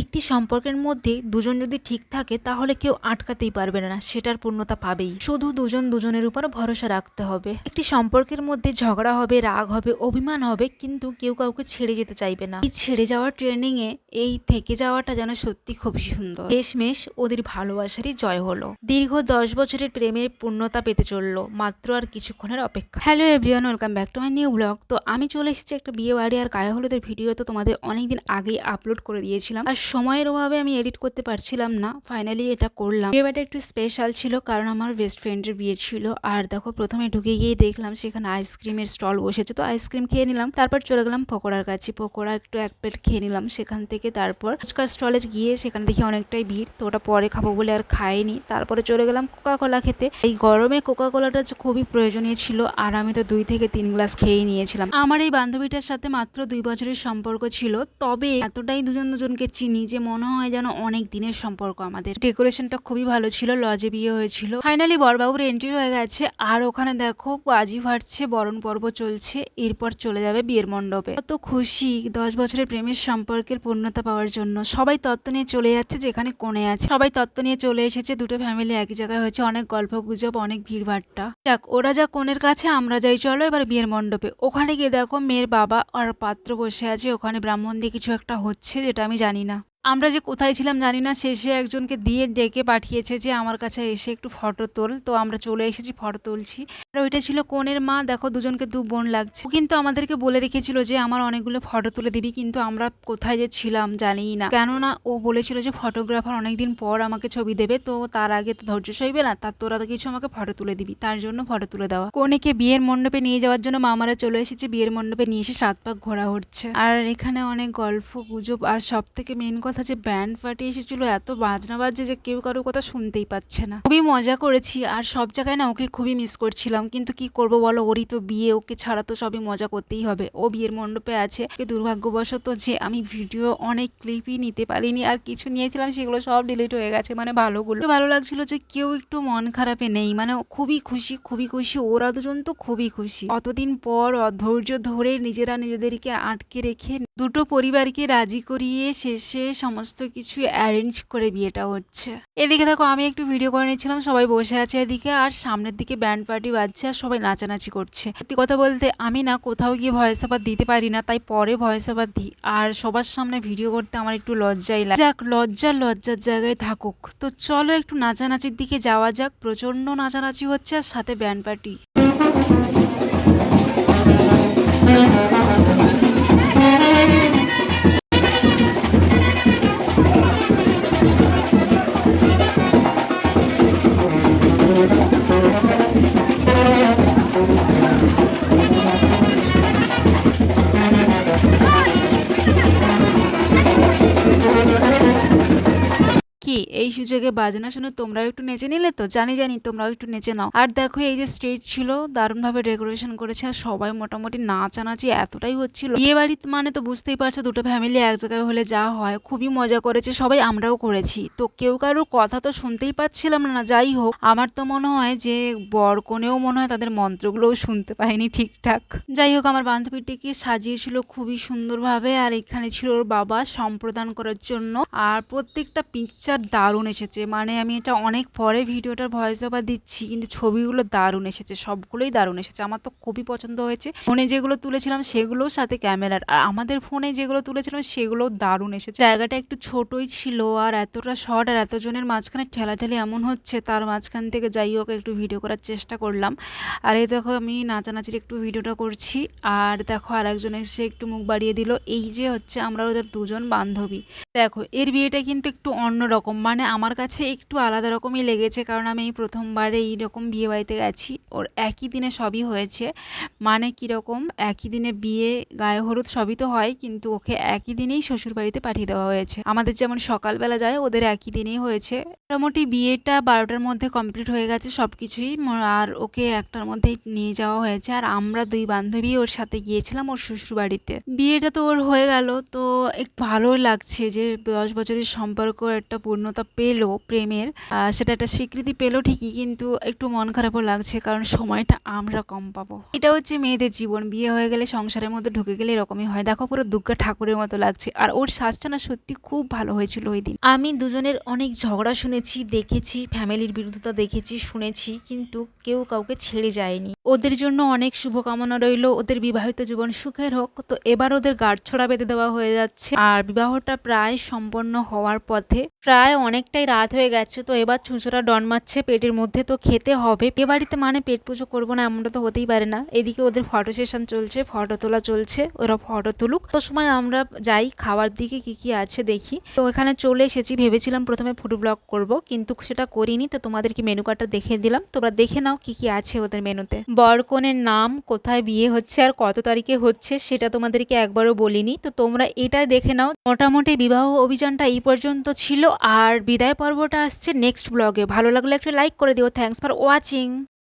একটি সম্পর্কের মধ্যে দুজন যদি ঠিক থাকে, তাহলে কেউ আটকাতেই পারবে না, সেটার পূর্ণতা পাবেই। শুধু দুজন দুজনের উপর ভরসা রাখতে হবে। একটি সম্পর্কের মধ্যে ঝগড়া হবে, রাগ হবে, অভিমান হবে, কিন্তু কেউ কাউকে ছেড়ে যেতে চাইবে না। এই ছেড়ে যাওয়ার ট্রেনিং এ এই থেকে যাওয়াটা যেন সত্যি খুবই সুন্দর। শেষমেশ ওদের ভালোবাসারই জয় হলো। দীর্ঘ দশ বছরের প্রেমের পূর্ণতা পেতে চলল, মাত্র আর কিছুক্ষণের অপেক্ষা। Hello everyone welcome back to my new blog তো আমি চলে এসেছি একটা বিয়ে বাড়ি আর গায়ে হলুদের ভিডিও তো তোমাদের অনেকদিন আগেই আপলোড করে দিয়েছিলাম। আর সময়ের অভাবে আমি এডিট করতে পারছিলাম না ফাইনালি এটা করলাম। বিয়ে বাড়িটা একটু স্পেশাল ছিল কারণ আমার বেস্ট ফ্রেন্ডের বিয়ে ছিল। আর দেখো, প্রথমে ঢুকে গিয়ে দেখলাম সেখানে আইসক্রিমের স্টল বসেছে। তো আইসক্রিম খেয়ে নিলাম, তারপর চলে গেলাম পকোড়ার কাছে। পকোড়া একটু এক প্লেট খেয়ে নিলাম সেখান থেকে। তারপর ফুচকার স্টলে গিয়ে সেখানে দেখি অনেকটাই ভিড়, তো ওটা পরে খাব বলে আর খাইনি। তারপরে চলে গেলাম কোকা কোলা খেতে। এই গরমে কোকা কোলাটা খুবই প্রয়োজনীয় ছিল, আর আমি তো দুই থেকে তিন গ্লাস খেয়েই নিয়েছিলাম। আমার এই বান্ধবীটার সাথে মাত্র দুই বছরের সম্পর্ক ছিল, তবে এতটাই দুজন দুজনকে চিনি যে মনে হয় যেন অনেক দিনের সম্পর্ক আমাদের। ডেকোরেশনটা খুবই ভালো ছিল, লজে বিয়ে হয়েছিল। ফাইনালি বরবাবুর এন্ট্রি হয়ে গেছে, আর ওখানে দেখো বাজি ফাটছে, বরণ পর্ব চলছে, এরপর চলে যাবে বিয়ের মণ্ডপে। কত খুশি দশ বছরের প্রেমের সম্পর্কের পূর্ণতা পাওয়ার জন্য। সবাই তত্ত্ব নিয়ে চলে যাচ্ছে যেখানে কোণে আছে। সবাই তত্ত্ব নিয়ে চলে এসেছে, দুটো ফ্যামিলি একই জায়গায় হয়েছে, অনেক গল্প গুজব, অনেক ভিড়ভাট্টা। যাক, ওরা যা কোণের কাছে, আমরা যাই, চলো এবার বিয়ের মণ্ডপে। ওখানে গিয়ে দেখো মেয়ের বাবা আর পাত্র বসে আছে, ওখানে ব্রাহ্মণ দিয়ে কিছু একটা হচ্ছে, যেটা আমি জানি না। আমরা যে কোথায় ছিলাম জানি না, শেষে একজনকে দিয়ে ডেকে পাঠিয়েছে যে আমার কাছে এসে একটু ফটো তোল। তো আমরা চলে এসেছি, ফটো তুলছি। আর ওইটা ছিল কনের মা, দেখো দুজনকে দু বোন লাগছে। কিন্তু আমাদেরকে বলে রেখেছিল যে, আমার অনেকগুলো ফটো তুলে দিবি, কিন্তু আমরা কোথায় যে ছিলাম জানিই না। কেননা ও বলেছিল যে, ফটোগ্রাফার অনেকদিন পর আমাকে ছবি দেবে, তো তার আগে তো ধৈর্য সইবে না তার তোরা তো কিছু আমাকে ফটো তুলে দিবি, তার জন্য ফটো তুলে দেওয়া। কনেকে বিয়ের মণ্ডপে নিয়ে যাওয়ার জন্য মামারা চলে এসেছে। বিয়ের মণ্ডপে নিয়ে এসে সাত পাক ঘোরা হচ্ছে। আর এখানে অনেক গল্প, গুজব, আর সব থেকে মেন কথা যে ব্যান্ড পার্টি এসেছিল, এত বাজনা বাজছে যে কেউ কারোর কথা শুনতেই পাচ্ছে না। খুবই মজা করেছি আর সব জায়গায় না ওকে খুবই মিস করছিলাম। কিন্তু কি করব বলো, ওরই তো বিয়ে, ওকে ছাড়া তো সবই মজা করতেই হবে। ও বিয়ের মণ্ডপে আছে। দুর্ভাগ্যবশত যে আমি ভিডিও অনেক ক্লিপই নিতে পারিনি আর কিছু নিয়েছিলাম, সেগুলো সব ডিলিট হয়ে গেছে। মানে ভালোগুলো। ভালো লাগছিল যে কেউ একটু মন খারাপে নেই। মানে খুবই খুশি খুবই খুশি। ওরা দুজন তো খুবই খুশি। অতদিন পর ধৈর্য ধরে নিজেরা নিজেদেরকে আটকে রেখে দুটো পরিবারকে রাজি করিয়ে শেষে সমস্ত কিছু অ্যারেঞ্জ করে বিয়েটা হচ্ছে। এদিকে দেখো, আমি একটু ভিডিও করে নিয়েছিলাম সবাই বসে আছে এদিকে, আর সামনের দিকে ব্যান্ড পার্টি বাজছে, আর সবাই নাচানাচি করছে। সত্যি কথা বলতে, আমি না কোথাও গিয়ে ভয়েস ওভার দিতে পারি না, তাই পরে ভয়েস ওভার দিই, আর সবার সামনে ভিডিও করতে আমার একটু লজ্জাই লাগে। যাক লজ্জা লজ্জার জায়গায় থাকুক। তো চলো একটু নাচানাচির দিকে যাওয়া যাক প্রচণ্ড নাচানাচি হচ্ছে, আর সাথে ব্যান্ড পার্টি এই সুযোগে বাজনা শুনে তোমরাও একটু নেচে নিলে তো? জানি জানি, তোমরাও একটু নেচে নাও। আর দেখো, এই যে স্টেজ ছিল, দারুণভাবে ডেকোরেশন করেছে আর সবাই মোটামুটি নাচানাচি এতটাই হচ্ছিল। বিয়ে বাড়ি মানে তো বুঝতেই পারছ, দুটো ফ্যামিলি এক জায়গায় হলে যা হয়। খুবই মজা করেছে, সবাই আমরাও করেছি। তো কেউ কারোর কথা তো শুনতেই পাচ্ছিলাম না, যাই হোক। আমার তো মনে হয় যে বর কনেও মনে হয় তাদের মন্ত্রগুলোও শুনতে পায়নি ঠিকঠাক। যাই হোক, আমার বান্ধবীটিকে সাজিয়েছিল খুবই সুন্দরভাবে। আর এখানে ছিল ওর বাবা সম্প্রদান করার জন্য। আর প্রত্যেকটা পিকচার দারুণ এসেছে। মানে আমি এটা অনেক পরে ভিডিওটার ভয়েস ওভার দিচ্ছি, কিন্তু ছবিগুলো দারুণ এসেছে, সবগুলোই দারুণ এসেছে। আমার তো খুবই পছন্দ হয়েছে। ফোনে যেগুলো তুলেছিলাম সেগুলোর সাথে ক্যামেরার। আর আমাদের ফোনে যেগুলো তুলেছিলাম সেগুলো দারুণ এসেছে। জায়গাটা একটু ছোটই ছিল আর এতটা শর্ট আর এতজনের মাঝখানে ঠেলাঠেলি এমন হচ্ছে, তার মাঝখান থেকে যাই হোক একটু ভিডিও করার চেষ্টা করলাম। আর এই দেখো আমি নাচানাচির একটু ভিডিওটা করছি। আর দেখো আর একজন এসে একটু মুখ বাড়িয়ে দিল। এই যে হচ্ছে আমরা ওদের দুজন বান্ধবী। দেখো, এর বিয়েটা কিন্তু একটু অন্যরকম। মানে আমার কাছে একটু আলাদা রকমই লেগেছে, কারণ আমি এই প্রথমবার এইরকম বিয়ে বাড়িতে গেছি। ওর একই দিনে সবই হয়েছে। মানে কীরকম, একই দিনে বিয়ে, গায়ে হলুদ সবই তো হয়, কিন্তু ওকে একই দিনেই শ্বশুর বাড়িতে পাঠিয়ে দেওয়া হয়েছে। আমাদের যেমন সকালবেলা যায়, ওদের একই দিনেই হয়েছে। মোটামুটি বিয়েটা বারোটার মধ্যে কমপ্লিট হয়ে গেছে সব কিছুই আর ওকে একটার মধ্যেই নিয়ে যাওয়া হয়েছে। আর আমরা দুই বান্ধবী ওর সাথে গিয়েছিলাম ওর শ্বশুর বাড়িতে বিয়েটা তো ওর হয়ে গেল, তো একটু ভালো লাগছে যে দশ বছরের সম্পর্ক, একটা পূর্ণতা পেল প্রেমের সেটা একটা স্বীকৃতি পেল ঠিকই, কিন্তু একটু মন খারাপও লাগছে কারণ সময়টা আমরা কম পাবো। এটা হচ্ছে মেয়েদের জীবন, বিয়ে হয়ে গেলে সংসারের মধ্যে ঢুকে গেলে এরকমই হয়। দেখো পুরো দুর্গা ঠাকুরের মতো লাগছে। আর ওর সাজটা না সত্যি খুব ভালো হয়েছিল ওই দিন। আমি দুজনের অনেক ঝগড়া শুনেছি, দেখেছি, ফ্যামিলির বিরুদ্ধতা দেখেছি, শুনেছি, কিন্তু কেউ কাউকে ছেড়ে যায়নি। ওদের জন্য অনেক শুভকামনা রইল, ওদের বিবাহিত জীবন সুখের হোক। তো এবার ওদের গাঁটছড়া বেঁধে দেওয়া হয়ে যাচ্ছে। আর বিবাহটা প্রায় সম্পন্ন হওয়ার পথে, প্রায় অনেকটাই রাত হয়ে গেছে, তো এবার ছুঁচোরা ডন মারছে, পেটের মধ্যে তো খেতে হবে। এ বাড়িতে মানে পেট পুজো করব না, এমনটা তো হতেই পারে না। এদিকে ওদের ফটো সেশন চলছে ফটো তোলা চলছে, ওরা ফটো তুলুক। তো সময় আমরা যাই, খাওয়ার দিকে কি কি আছে দেখি। তো এখানে চলে এসেছি, ভেবেছিলাম প্রথমে ফুড ব্লগ করব, কিন্তু সেটা করিনি, তো তোমাদেরকে মেনু কার্ডটা দেখে দিলাম। তোমরা দেখে নাও কি কি আছে ওদের মেনুতে বরকনের নাম, কোথায় বিয়ে হচ্ছে আর কত তারিখে হচ্ছে, সেটা তোমাদেরকে একবারও বলিনি। তো তোমরা এটা দেখে নাও। মোটামুটি বিবাহ অভিযানটা এই পর্যন্ত ছিল, আর বিদায় পর্বটা আসছে নেক্সট ব্লগে ভালো লাগলে একটু লাইক করে দিও। Thanks for watching